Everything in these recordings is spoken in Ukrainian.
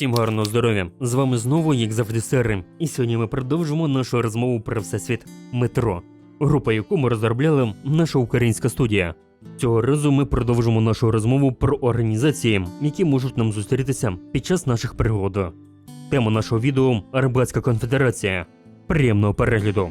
Всім гарного здоров'я! З вами знову, як завжди, Сери. І сьогодні ми продовжимо нашу розмову про всесвіт метро, група, яку ми розробляли наша українська студія. Цього разу ми продовжимо нашу розмову про організації, які можуть нам зустрітися під час наших пригод. Тема нашого відео Арбатська конфедерація. Приємного перегляду.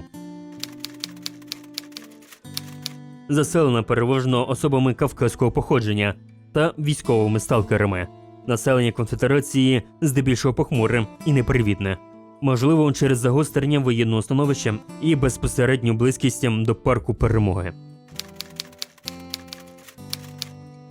Заселена переважно особами кавказького походження та військовими сталкерами. Населення конфедерації здебільшого похмуре і непривітне. Можливо, через загострення воєнного становища і безпосередню близькість до парку перемоги.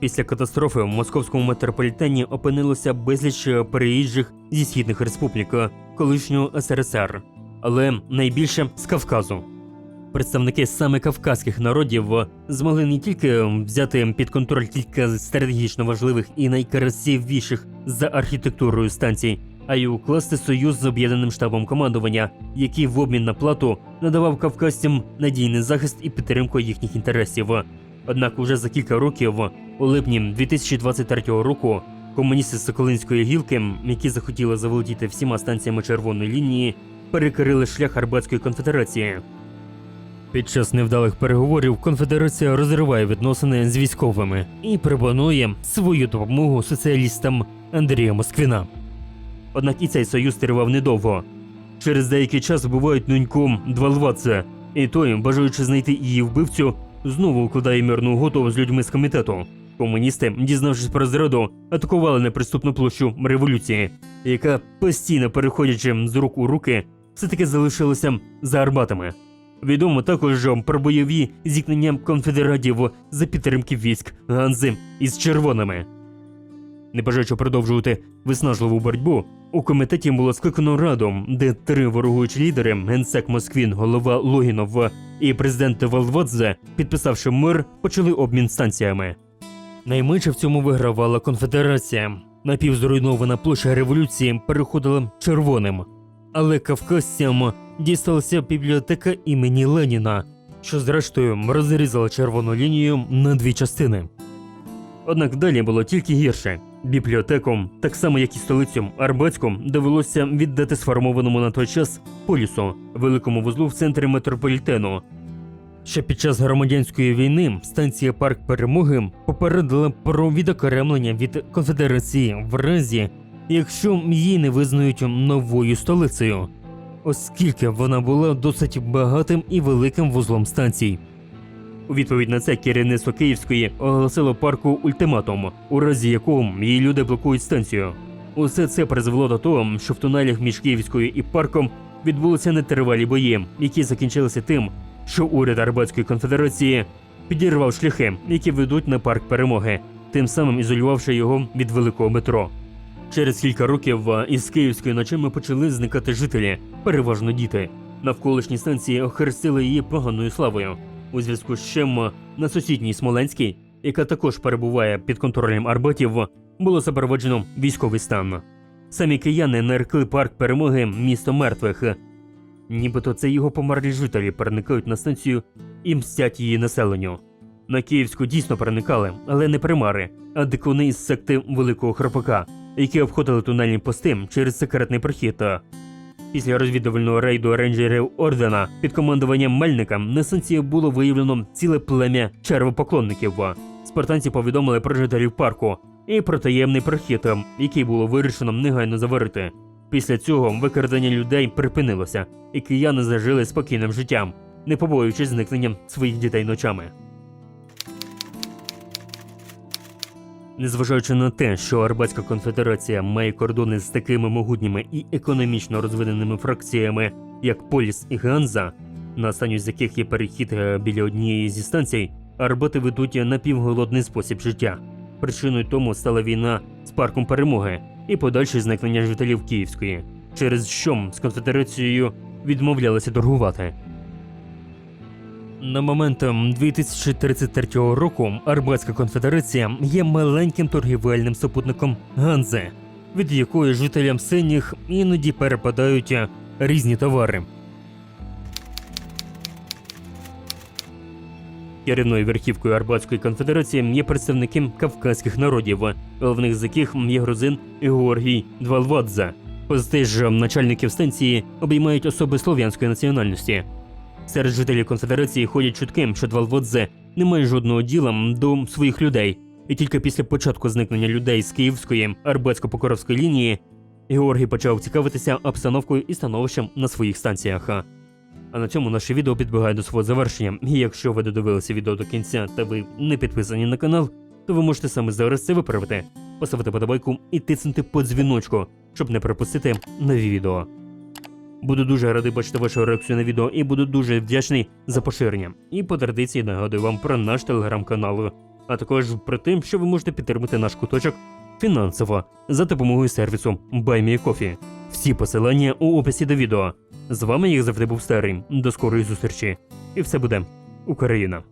Після катастрофи в московському метрополітені опинилося безліч переїжджих зі східних республік колишнього СРСР, але найбільше з Кавказу. Представники саме кавказьких народів змогли не тільки взяти під контроль кілька стратегічно важливих і найкрасивіших за архітектурою станцій, а й укласти союз з об'єднаним штабом командування, який в обмін на плату надавав кавказцям надійний захист і підтримку їхніх інтересів. Однак уже за кілька років, у липні 2023 року, комуністи Соколинської гілки, які захотіли заволодіти всіма станціями червоної лінії, перекрили шлях Арбатської конфедерації. Під час невдалих переговорів конфедерація розриває відносини з військовими і пропонує свою допомогу соціалістам Андрія Москвіна. Однак і цей союз тривав недовго. Через деякий час вбивають нуньку Двалваце, і той, бажаючи знайти її вбивцю, знову укладає мирну угоду з людьми з комітету. Комуністи, дізнавшись про зраду, атакували неприступну площу революції, яка постійно переходячи з рук у руки, все-таки залишилася за Арбатами. Відомо також про бойові зіткнення конфедератів за підтримки військ Ганзи із червоними. Не бажаючи продовжувати виснажливу боротьбу, у комітеті було скликано раду, де три ворогуючі лідери генсек Москвін, голова Логінов і президент Валвадзе, підписавши мир, почали обмін станціями. Найменше в цьому вигравала конфедерація. Напівзруйнована площа революції переходила червоним. Але кавказцям дісталася бібліотека імені Леніна, що зрештою розрізала червону лінію на дві частини. Однак далі було тільки гірше. Бібліотеку, так само як і столицю Арбатську, довелося віддати сформованому на той час полісу, великому вузлу в центрі метрополітену. Ще під час громадянської війни станція Парк Перемоги попередила про відокремлення від конфедерації в разі, якщо її не визнають новою столицею, оскільки вона була досить багатим і великим вузлом станцій. У відповідь на це керівництво Київської оголосило парку ультиматум, у разі якого її люди блокують станцію. Усе це призвело до того, що в тунелях між Київською і парком відбулися нетривалі бої, які закінчилися тим, що уряд Арбатської конфедерації підірвав шляхи, які ведуть на парк перемоги, тим самим ізолювавши його від великого метро. Через кілька років із київської ночами почали зникати жителі, переважно діти. Навколишні станції охрестили її поганою славою. У зв'язку з чим на сусідній Смоленській, яка також перебуває під контролем Арбатів, було запроваджено військовий стан. Самі кияни нарекли парк перемоги місто мертвих. Нібито це його померлі жителі проникають на станцію і мстять її населенню. На Київську дійсно проникали, але не примари, а дикуни із секти Великого Хропака, які обходили тунельні пости через секретний прохід. Після розвідувального рейду рейнджерів Ордена під командуванням Мельника на станції було виявлено ціле плем'я червопоклонників. Спартанці повідомили про жителів парку і про таємний прохід, який було вирішено негайно заварити. Після цього викрадення людей припинилося, і кияни зажили спокійним життям, не побоюючись зникнення своїх дітей ночами. Незважаючи на те, що Арбатська конфедерація має кордони з такими могутніми і економічно розвиненими фракціями, як Поліс і Ганза, на останню з яких є перехід е, біля однієї зі станцій, Арбати ведуть напівголодний спосіб життя. Причиною тому стала війна з парком перемоги і подальше зникнення жителів Київської, через що з конфедерацією відмовлялися торгувати. На момент ем, 2033 року Арбатська конфедерація є маленьким торгівельним супутником Ганзи, від якої жителям синіх іноді перепадають е, різні товари. Керівною верхівкою Арбатської конфедерації є представники кавказьких народів, головних з яких є грузин Георгій Двалвадзе. Пости ж начальників станції обіймають особи слов'янської національності. Серед жителів конфедерації ходять чутки, що Двалводзе не має жодного діла до своїх людей, і тільки після початку зникнення людей з Київської Арбатсько-Покоровської лінії Георгій почав цікавитися обстановкою і становищем на своїх станціях. А на цьому наше відео підбігає до свого завершення. І якщо ви додивилися відео до кінця та ви не підписані на канал, то ви можете саме зараз це виправити, поставити подобайку і тиснути по дзвіночку, щоб не пропустити нові відео. Буду дуже радий бачити вашу реакцію на відео і буду дуже вдячний за поширення. І по традиції нагадую вам про наш телеграм-канал, а також про те, що ви можете підтримати наш куточок фінансово за допомогою сервісу BuyMeCoffee. Всі посилання у описі до відео. З вами як завжди був старий. До скорої зустрічі. І все буде Україна.